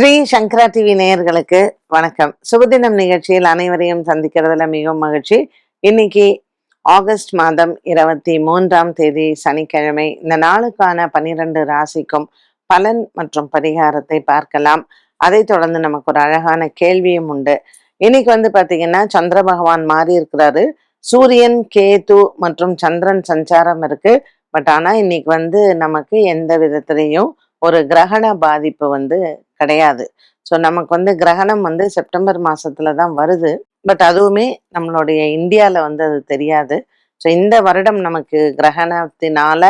ஸ்ரீ சங்கரா TV நேயர்களுக்கு வணக்கம். சுபதினம் நிகழ்ச்சியில் அனைவரையும் சந்திக்கிறதுல மிகவும் மகிழ்ச்சி. இன்னைக்கு ஆகஸ்ட் மாதம் இருபத்தி மூன்றாம் தேதி சனிக்கிழமை. இந்த நாளுக்கான பனிரெண்டு ராசிக்கும் பலன் மற்றும் பரிகாரத்தை பார்க்கலாம். அதை தொடர்ந்து நமக்கு ஒரு அழகான கேள்வியும் உண்டு. இன்னைக்கு வந்து பார்த்தீங்கன்னா சந்திர பகவான் மாறி இருக்கிறாரு. சூரியன் கேது மற்றும் சந்திரன் சஞ்சாரம் இருக்கு. பட் ஆனால் இன்னைக்கு வந்து நமக்கு எந்த விதத்திலையும் ஒரு கிரகண பாதிப்பு வந்து கிடையாது. ஸோ நமக்கு வந்து கிரகணம் வந்து செப்டம்பர் மாசத்துல தான் வருது. பட் அதுவுமே நம்மளுடைய இந்தியாவில் வந்து அது தெரியாது. ஸோ இந்த வருடம் நமக்கு கிரகணத்தினால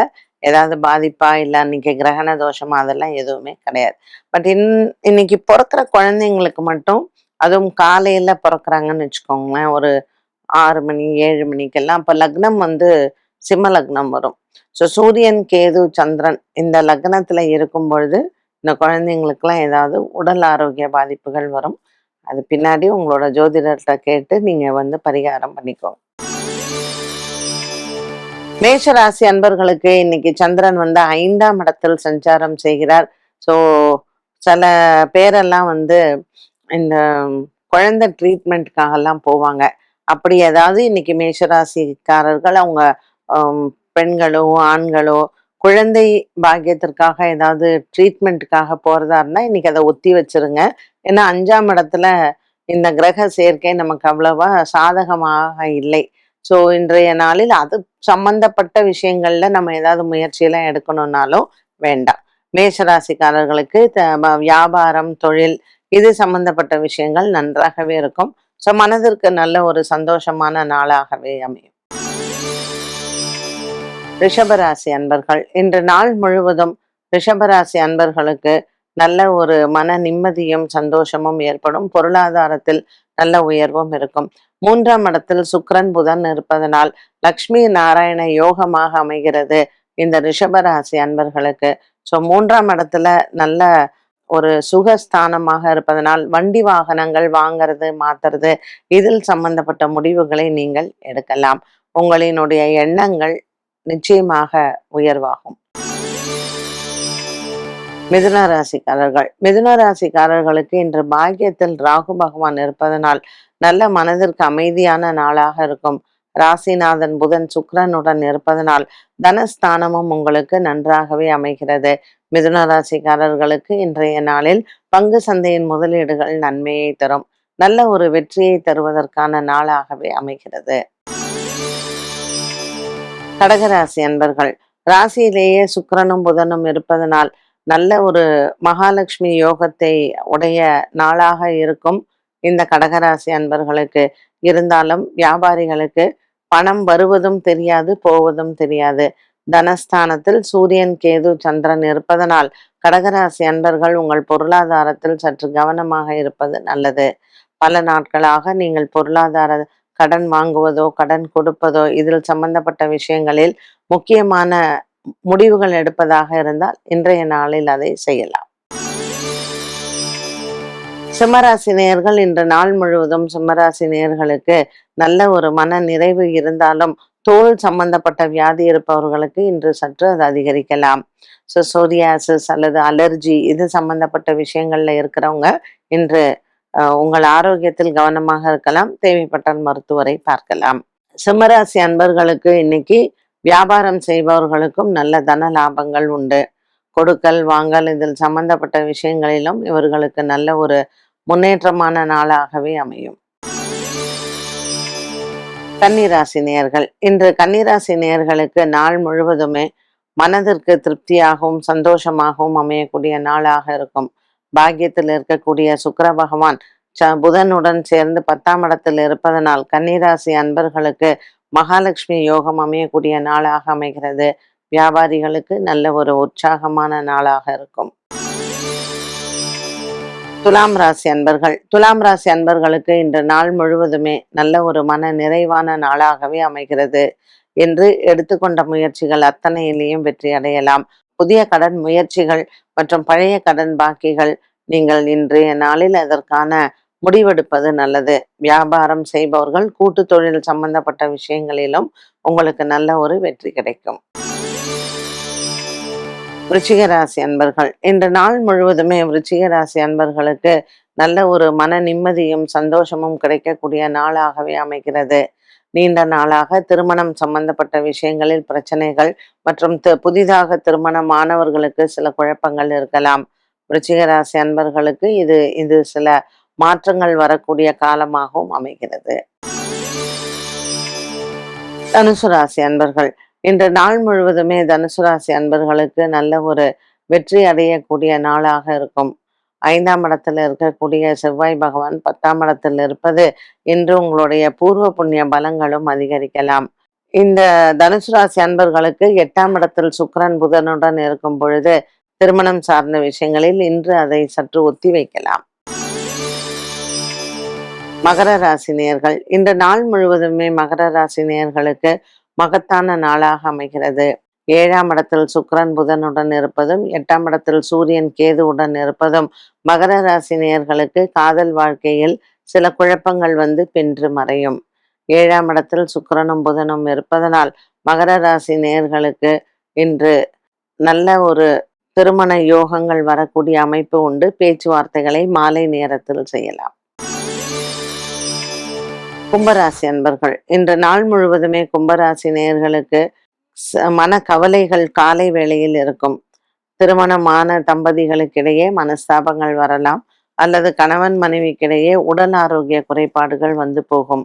ஏதாவது பாதிப்பா இல்லை அன்னைக்கு கிரகண தோஷமா அதெல்லாம் எதுவுமே கிடையாது. பட் இன் இன்னைக்கு பிறக்கிற குழந்தைங்களுக்கு மட்டும் அதுவும் காலையில பிறக்கிறாங்கன்னு வச்சுக்கோங்களேன். ஒரு ஆறு மணி ஏழு மணிக்கெல்லாம் அப்போ லக்னம் வந்து சிம்ம லக்னம் வரும். ஸோ சூரியன் கேது சந்திரன் இந்த லக்னத்துல இருக்கும் பொழுது இந்த குழந்தைங்களுக்குலாம் ஏதாவது உடல் ஆரோக்கிய பாதிப்புகள் வரும். அது பின்னாடி உங்களோட ஜோதிடர்கிட்ட கேட்டு நீங்க வந்து பரிகாரம் பண்ணிக்கோங்க. மேஷராசி அன்பர்களுக்கு இன்னைக்கு சந்திரன் வந்து ஐந்தாம் இடத்தில் சஞ்சாரம் செய்கிறார். ஸோ சில பேரெல்லாம் வந்து இந்த குழந்தை ட்ரீட்மெண்ட்டுக்காகலாம் போவாங்க. அப்படி ஏதாவது இன்னைக்கு மேஷராசிக்காரர்கள் அவங்க பெண்களோ ஆண்களோ குழந்தை பாக்கியத்திற்காக ஏதாவது ட்ரீட்மெண்ட்டுக்காக போறதா இருந்தால் இன்னைக்கு அதை ஒத்தி வச்சிருங்க. ஏன்னா அஞ்சாம் இடத்துல இந்த கிரக சேர்க்கை நமக்கு அவ்வளவா சாதகமாக இல்லை. ஸோ இன்றைய நாளில் அது சம்பந்தப்பட்ட விஷயங்களில் நம்ம ஏதாவது முயற்சியெல்லாம் எடுக்கணும்னாலும் வேண்டாம். மேஷராசிக்காரர்களுக்கு த- வியாபாரம் தொழில் இது சம்பந்தப்பட்ட விஷயங்கள் நன்றாகவே இருக்கும். ஸோ மனதிற்கு நல்ல ஒரு சந்தோஷமான நாளாகவே அமையும். ரிஷபராசி அன்பர்கள் இன்று நாள் முழுவதும் ரிஷபராசி அன்பர்களுக்கு நல்ல ஒரு மன நிம்மதியும் சந்தோஷமும் ஏற்படும். பொருளாதாரத்தில் நல்ல உயர்வும் இருக்கும். மூன்றாம் இடத்தில் சுக்ரன் புதன் இருப்பதனால் லக்ஷ்மி நாராயண யோகமாக அமைகிறது இந்த ரிஷபராசி அன்பர்களுக்கு. ஸோ மூன்றாம் இடத்துல நல்ல ஒரு சுகஸ்தானமாக இருப்பதனால் வண்டி வாகனங்கள் வாங்குறது மாத்துறது இதில் சம்பந்தப்பட்ட முடிவுகளை நீங்கள் எடுக்கலாம். உங்களினுடைய எண்ணங்கள் நிச்சயமாக உயர்வாகும். மிதுன ராசிக்காரர்கள். மிதுன ராசிக்காரர்களுக்கு இன்று பாக்கியத்தில் ராகு பகவான் இருப்பதனால் நல்ல மனதிற்கு அமைதியான நாளாக இருக்கும். ராசிநாதன் புதன் சுக்கரனுடன் இருப்பதனால் தனஸ்தானமும் உங்களுக்கு நன்றாகவே அமைகிறது. மிதுன ராசிக்காரர்களுக்கு இன்றைய நாளில் பங்கு சந்தையின் முதலீடுகள் நன்மையை தரும். நல்ல ஒரு வெற்றியை தருவதற்கான நாளாகவே அமைகிறது. கடகராசி அன்பர்கள் ராசியிலேயே சுக்கரனும் புதனும் இருப்பதனால் நல்ல ஒரு மகாலட்சுமி யோகத்தை உடைய நாளாக இருக்கும் இந்த கடகராசி அன்பர்களுக்கு. இருந்தாலும் வியாபாரிகளுக்கு பணம் வருவதும் தெரியாது போவதும் தெரியாது. தனஸ்தானத்தில் சூரியன் கேது சந்திரன் இருப்பதனால் கடகராசி அன்பர்கள் உங்கள் பொருளாதாரத்தில் சற்று கவனமாக இருப்பது நல்லது. பல நாட்களாக நீங்கள் பொருளாதார கடன் வாங்குவதோ கடன் கொடுப்பதோ இதில் சம்பந்தப்பட்ட விஷயங்களில் முக்கியமான முடிவுகள் எடுப்பதாக இருந்தால் இன்றைய நாளில் அதை செய்யலாம். சிம்மராசி நேயர்கள் இன்று நாள் முழுவதும் சிம்மராசி நேயர்களுக்கு நல்ல ஒரு மன நிறைவு இருந்தாலும் தோல் சம்பந்தப்பட்ட வியாதி இருப்பவர்களுக்கு இன்று சற்று அது அதிகரிக்கலாம். ஸோ சோரியாசிஸ் அல்லது அலர்ஜி இது சம்பந்தப்பட்ட விஷயங்கள்ல இருக்கிறவங்க இன்று உங்கள் ஆரோக்கியத்தில் கவனமாக இருக்கலாம். தேவைப்பட்டால் மருத்துவரை பார்க்கலாம். சிம்மராசி அன்பர்களுக்கு இன்னைக்கு வியாபாரம் செய்பவர்களுக்கும் நல்ல தன லாபங்கள் உண்டு. கொடுக்கல் வாங்கல் இதில் சம்பந்தப்பட்ட விஷயங்களிலும் இவர்களுக்கு நல்ல ஒரு முன்னேற்றமான நாளாகவே அமையும். கன்னிராசி நேர்கள் இன்று கன்னிராசி நேர்களுக்கு நாள் முழுவதுமே மனதிற்கு திருப்தியாகவும் சந்தோஷமாகவும் அமையக்கூடிய நாளாக இருக்கும். பாக்கியத்தில் இருக்கக்கூடிய சுக்கர பகவான் ச- புதனுடன் சேர்ந்து பத்தாம் இடத்தில் இருப்பதனால் கன்னிராசி அன்பர்களுக்கு மகாலட்சுமி யோகம் அமையக்கூடிய நாளாக அமைகிறது. வியாபாரிகளுக்கு நல்ல ஒரு உற்சாகமான நாளாக இருக்கும். துலாம் ராசி அன்பர்கள் துலாம் ராசி அன்பர்களுக்கு இன்று நாள் முழுவதுமே நல்ல ஒரு மன நிறைவான நாளாகவே அமைகிறது. என்று எடுத்துக்கொண்ட முயற்சிகள் அத்தனையிலேயும் வெற்றி அடையலாம். புதிய கடன் முயற்சிகள் மற்றும் பழைய கடன் பாக்கிகள் நீங்கள் இன்றைய நாளில் அதற்கான முடிவெடுப்பது நல்லது. வியாபாரம் செய்பவர்கள் கூட்டு தொழில் சம்பந்தப்பட்ட விஷயங்களிலும் உங்களுக்கு நல்ல ஒரு வெற்றி கிடைக்கும். விருச்சிக ராசி அன்பர்கள் இன்று நாள் முழுவதுமே விருச்சிக ராசி அன்பர்களுக்கு நல்ல ஒரு மன நிம்மதியும் சந்தோஷமும் கிடைக்கக்கூடிய நாளாகவே அமைகிறது. நீண்ட நாளாக திருமணம் சம்பந்தப்பட்ட விஷயங்களில் பிரச்சனைகள் மற்றும் புதிதாக திருமணமானவர்களுக்கு சில குழப்பங்கள் இருக்கலாம். ருச்சிகராசி அன்பர்களுக்கு இது இது சில மாற்றங்கள் வரக்கூடிய காலமாகவும் அமைகிறது. தனுசு ராசி அன்பர்கள். இன்று நாள் முழுவதுமே தனுசு ராசி அன்பர்களுக்கு நல்ல ஒரு வெற்றி அடையக்கூடிய நாளாக இருக்கும். ஐந்தாம் இடத்துல இருக்கக்கூடிய செவ்வாய் பகவான் பத்தாம் இடத்தில் இருப்பது இன்று உங்களுடைய பூர்வ புண்ணிய பலங்களும் அதிகரிக்கலாம். இந்த தனுசு ராசி அன்பர்களுக்கு எட்டாம் இடத்தில் சுக்கரன் புதனுடன் இருக்கும் பொழுது திருமணம் சார்ந்த விஷயங்களில் இன்று அதை சற்று ஒத்தி வைக்கலாம். மகர ராசி நேர்கள் இந்த நாள் முழுவதுமே மகர ராசி நேர்களுக்கு மகத்தான நாளாக அமைகிறது. ஏழாம் இடத்தில் சுக்கரன் புதனுடன் இருப்பதும் எட்டாம் இடத்தில் சூரியன் கேதுவுடன் இருப்பதும் மகர ராசி நேர்களுக்கு காதல் வாழ்க்கையில் சில குழப்பங்கள் வந்து பின்று மறையும். ஏழாம் இடத்தில் சுக்கரனும் புதனும் இருப்பதனால் மகர ராசி நேர்களுக்கு இன்று நல்ல ஒரு திருமண யோகங்கள் வரக்கூடிய அமைப்பு உண்டு. பேச்சுவார்த்தைகளை மாலை நேரத்தில் செய்யலாம். கும்பராசி அன்பர்கள் இன்று நாள் முழுவதுமே கும்பராசி நேர்களுக்கு மன கவலைகள் காலை வேளையில் இருக்கும். திருமணமான தம்பதிகளுக்கிடையே மனஸ்தாபங்கள் வரலாம். அல்லது கணவன் மனைவிக்கிடையே உடல் ஆரோக்கிய குறைபாடுகள் வந்து போகும்.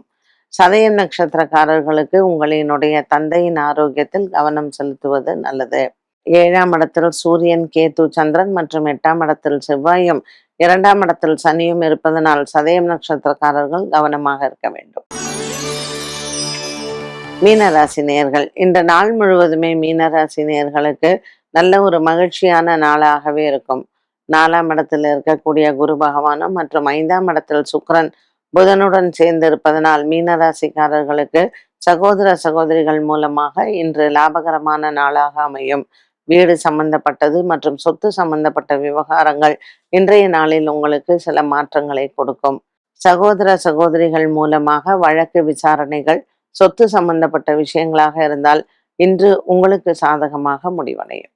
சதயம் நட்சத்திரக்காரர்களுக்கு உங்களினுடைய தந்தையின் ஆரோக்கியத்தில் கவனம் செலுத்துவது நல்லது. ஏழாம் இடத்தில் சூரியன் கேத்து சந்திரன் மற்றும் எட்டாம் இடத்தில் செவ்வாயும் இரண்டாம் இடத்தில் சனியும் இருப்பதனால் சதயம் நட்சத்திரக்காரர்கள் கவனமாக இருக்க வேண்டும். மீனராசி நேர்கள் இந்த நாள் முழுவதுமே மீனராசி நேர்களுக்கு நல்ல ஒரு மகிழ்ச்சியான நாளாகவே இருக்கும். நாலாம் இடத்தில் இருக்கக்கூடிய குரு பகவானும் மற்றும் ஐந்தாம் இடத்தில் சுக்கரன் புதனுடன் சேர்ந்து இருப்பதனால் மீனராசிக்காரர்களுக்கு சகோதர சகோதரிகள் மூலமாக இன்று லாபகரமான நாளாக அமையும். வீடு சம்பந்தப்பட்டது மற்றும் சொத்து சம்பந்தப்பட்ட விவகாரங்கள் இன்றைய நாளில் உங்களுக்கு சில மாற்றங்களை கொடுக்கும். சகோதர சகோதரிகள் மூலமாக வழக்கு விசாரணைகள் சொத்து சம்பந்தப்பட்ட விஷயங்களாக இருந்தால் இன்று உங்களுக்கு சாதகமாக முடிவடையும்.